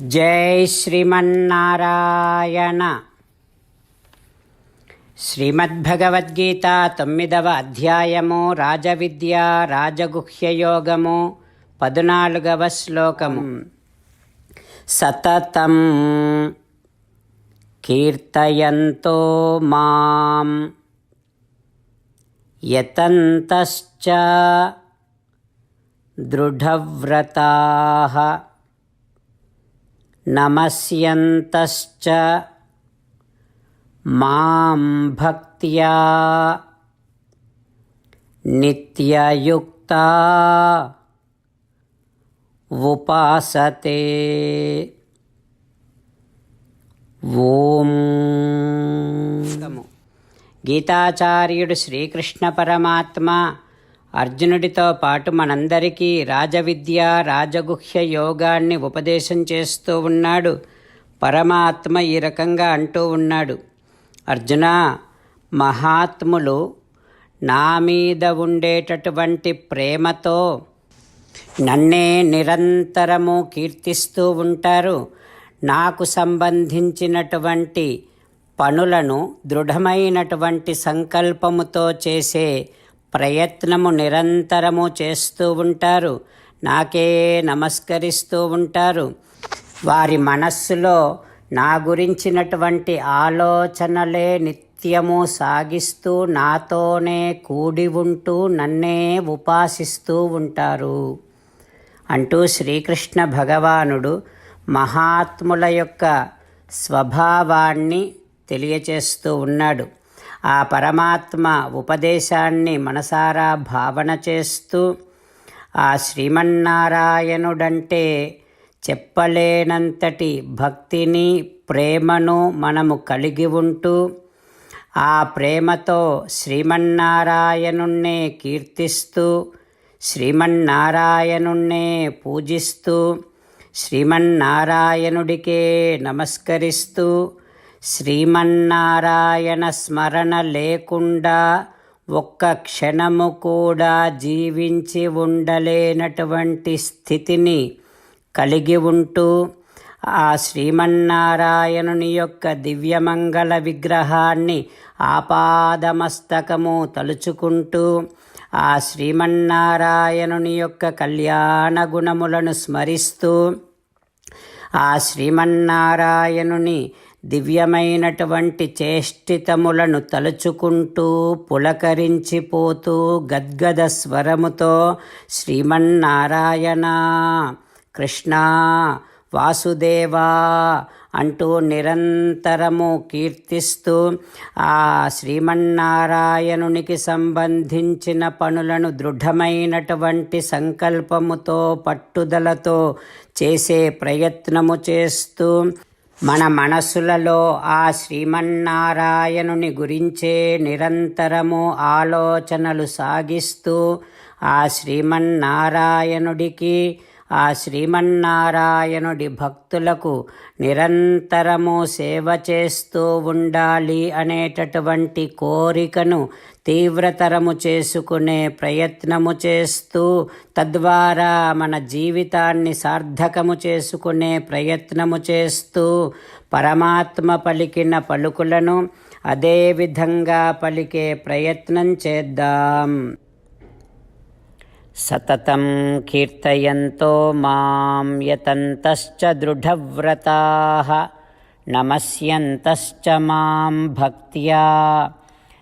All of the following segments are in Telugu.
జై శ్రీమన్నారాయణ. శ్రీమద్భగవద్గీత తొమ్మిదవ అధ్యాయము రాజవిద్య రాజగుహ్యయోగము పదునాలుగవ శ్లోకము. సతతం కీర్తయంతో మాం యతంతశ్చ దృఢవ్రతా నమస్యంతశ్చ మాం భక్త్యా నిత్యయుక్త ఉపాసతే ఓం గీతాచార్యుడు శ్రీకృష్ణ పరమాత్మ అర్జునుడితో పాటు మనందరికీ రాజవిద్య రాజగుహ్య యోగాన్ని ఉపదేశం చేస్తూ ఉన్నాడు. పరమాత్మ ఈ రకంగా అంటూ ఉన్నాడు. అర్జున మహాత్ములు నా మీద ఉండేటటువంటి ప్రేమతో నన్నే నిరంతరము కీర్తిస్తూ ఉంటారు. నాకు సంబంధించినటువంటి పనులను దృఢమైనటువంటి సంకల్పముతో చేసే ప్రయత్నము నిరంతరము చేస్తూ ఉంటారు. నాకే నమస్కరిస్తూ ఉంటారు. వారి మనస్సులో నా గురించినటువంటి ఆలోచనలే నిత్యము సాగిస్తూ నాతోనే కూడి ఉంటూ నన్నే ఉపాసిస్తూ ఉంటారు. అంటూ శ్రీకృష్ణ భగవానుడు మహాత్ముల యొక్క స్వభావాన్ని తెలియచేస్తూ ఉన్నాడు. ఆ పరమాత్మ ఉపదేశాన్ని మనసారా భావన చేస్తూ ఆ శ్రీమన్నారాయణుడంటే చెప్పలేనంతటి భక్తిని ప్రేమను మనము కలిగి ఉంటూ ఆ ప్రేమతో శ్రీమన్నారాయణుణ్ణే కీర్తిస్తూ శ్రీమన్నారాయణుణ్ణే పూజిస్తూ శ్రీమన్నారాయణుడికే నమస్కరిస్తూ శ్రీమన్నారాయణ స్మరణ లేకుండా ఒక్క క్షణము కూడా జీవించి ఉండలేనటువంటి స్థితిని కలిగి ఉంటూ ఆ శ్రీమన్నారాయణుని యొక్క దివ్యమంగళ విగ్రహాన్ని ఆపాదమస్తకము తలుచుకుంటూ ఆ శ్రీమన్నారాయణుని యొక్క కళ్యాణ గుణములను స్మరిస్తూ ఆ శ్రీమన్నారాయణుని దివ్యమైనటువంటి చేష్టితములను తలుచుకుంటూ పులకరించిపోతూ గద్గద స్వరముతో శ్రీమన్నారాయణ కృష్ణ వాసుదేవా అంటూ నిరంతరము కీర్తిస్తూ ఆ శ్రీమన్నారాయణునికి సంబంధించిన పనులను దృఢమైనటువంటి సంకల్పముతో పట్టుదలతో చేసే ప్రయత్నము చేస్తూ మన మనసులలో ఆ శ్రీమన్నారాయణుని గురించే నిరంతరము ఆలోచనలు సాగిస్తూ ఆ శ్రీమన్నారాయణుడికి ఆ శ్రీమన్నారాయణుడి భక్తులకు నిరంతరము సేవ చేస్తూ ఉండాలి అనేటటువంటి కోరికను తీవ్రతరము చేసుకునే ప్రయత్నము చేస్తూ తద్వారా మన జీవితాన్ని సార్థకము చేసుకునే ప్రయత్నము చేస్తూ పరమాత్మ పలికిన పలుకులను అదే విధంగా పలికే ప్రయత్నం చేద్దాం. సతతం కీర్తయంతో మాం యతంతశ్చ దృఢవ్రతా నమస్యంతశ్చ మాం భక్త్యా.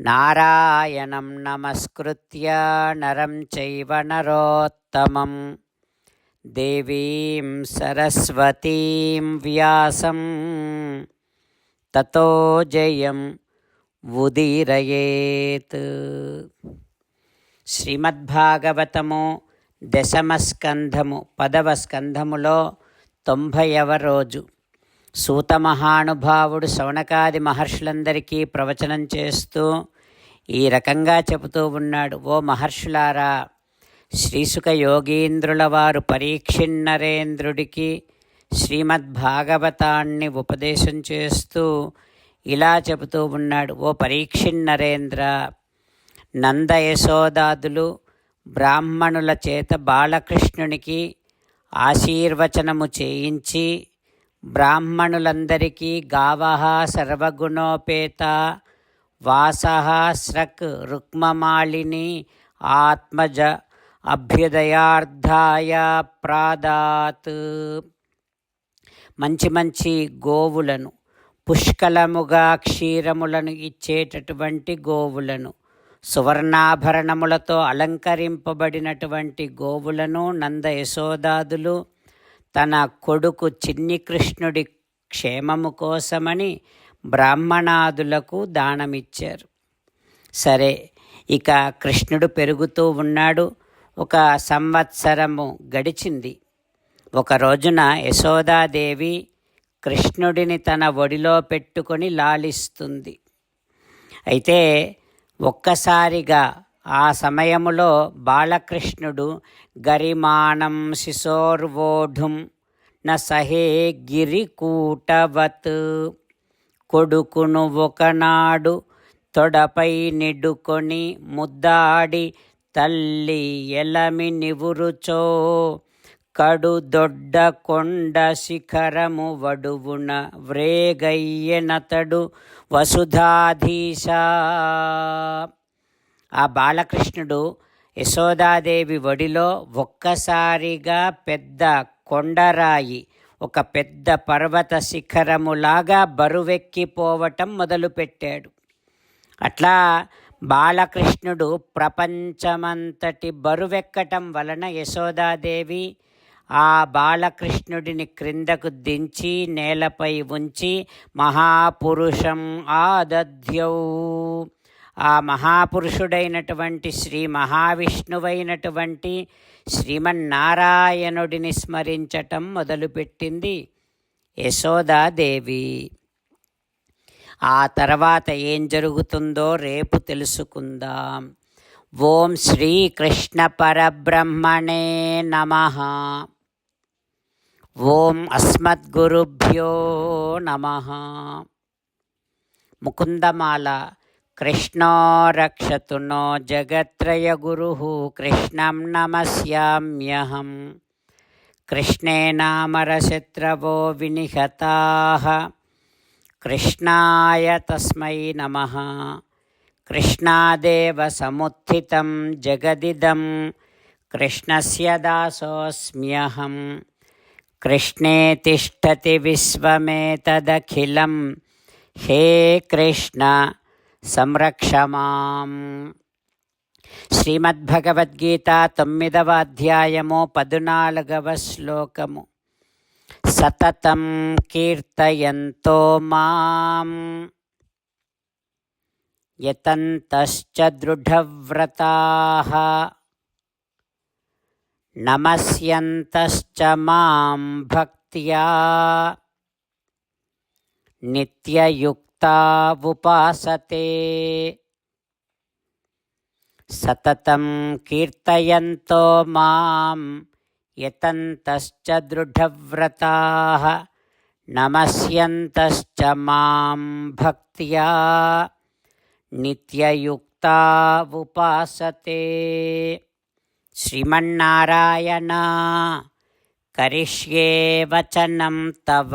నారాయణం నమస్కృత్య నరం చైవ నరోత్తమం. దేవీం సరస్వతీం వ్యాసం. తతో జయం ఉదీరయేత్. శ్రీమద్భాగవతము దశమ స్కంధము పదవ స్కంధములో తొంభైవ రోజు. సూత మహానుభావుడు శౌనకాది మహర్షులందరికీ ప్రవచనం చేస్తూ ఈ రకంగా చెబుతూ ఉన్నాడు ఓ మహర్షులారా శ్రీసుక యోగీంద్రుల వారు పరీక్షిన్నరేంద్రుడికి శ్రీమద్భాగవతాన్ని ఉపదేశం చేస్తూ ఇలా చెబుతూ ఉన్నాడు ఓ పరీక్షిన్నరేంద్ర నంద యశోదాదులు బ్రాహ్మణుల చేత బాలకృష్ణునికి ఆశీర్వచనము చేయించి బ్రాహ్మణులందరికీ గావహ సర్వగుణోపేత. వాస స్రక్ రుక్మమాళిని ఆత్మజ అభ్యుదయార్థాయ ప్రాదాత్. మంచి మంచి గోవులను పుష్కలముగా క్షీరములను ఇచ్చేటటువంటి గోవులను సువర్ణాభరణములతో అలంకరింపబడినటువంటి గోవులను నంద యశోదాదులు తన కొడుకు చిన్ని కృష్ణుడి క్షేమము కోసమని బ్రాహ్మణాదులకు దానమిచ్చారు. సరే ఇక కృష్ణుడు పెరుగుతూ ఉన్నాడు. ఒక సంవత్సరము గడిచింది. ఒక రోజున యశోదాదేవి కృష్ణుడిని తన ఒడిలో పెట్టుకొని లాలిస్తుంది. అయితే ఒక్కసారిగా ఆ సమయములో బాలకృష్ణుడు గరిమాణం శిశోర్వోఢుం న గిరికూటవత్. కొడుకును ఒకనాడు తొడపై నిడుకొని ముద్దాడి తల్లి ఎలమి నివురుచో కడు దొడ్డ కొండ శిఖరము వడువున వ్రేగయ్యనతడు వసుధాధీశా. ఆ బాలకృష్ణుడు యశోదాదేవి ఒడిలో ఒక్కసారిగా పెద్ద కొండరాయి ఒక పెద్ద పర్వత శిఖరములాగా బరువెక్కిపోవటం మొదలుపెట్టాడు. అట్లా బాలకృష్ణుడు ప్రపంచమంతటి బరువెక్కటం వలన యశోదాదేవి ఆ బాలకృష్ణుడిని క్రిందకు దించి నేలపై ఉంచి మహాపురుషం ఆదధ్యౌ. ఆ మహాపురుషుడైనటువంటి శ్రీ మహావిష్ణువైనటువంటి శ్రీమన్నారాయణుడిని స్మరించటం మొదలుపెట్టింది యశోదాదేవి. ఆ తర్వాత ఏం జరుగుతుందో రేపు తెలుసుకుందాం. ఓం శ్రీకృష్ణ పరబ్రహ్మణే నమ. ఓం అస్మద్గురుభ్యో నమ. ముకుందమాల कृष्ण रक्षत नो जगत्रय गुर कृष्ण कृष्णे नामरशत्रवो विनिहताः। कृष्णाय तस्म नम। कृष्णादेव समुत्थितं जगदिदं कृष्णस्य दासोऽस्म्यहं कृष्णे तिष्ठति विश्वमेतदखिलं हे कृष्ण। సంరక్ష మాం శ్రీమద్భగవద్గీత తొమ్మిదవ అధ్యాయము పద్నాలుగవ శ్లోకము. సతతం కీర్తయంతో మాం. యతంతశ్చ దృఢవ్రతా. నమస్యంతశ్చ మాం భక్త్యా. నిత్యయుక్తా ఉపాసతే సతతం కీర్తయంతో మాం యతంతశ్చ దృఢవ్రతాः నమస్యంతశ్చ మాం భక్త్యా నిత్యయుక్తా ఉపాసతే శ్రీమన్నారాయణ కరిష్యే వచనం తవ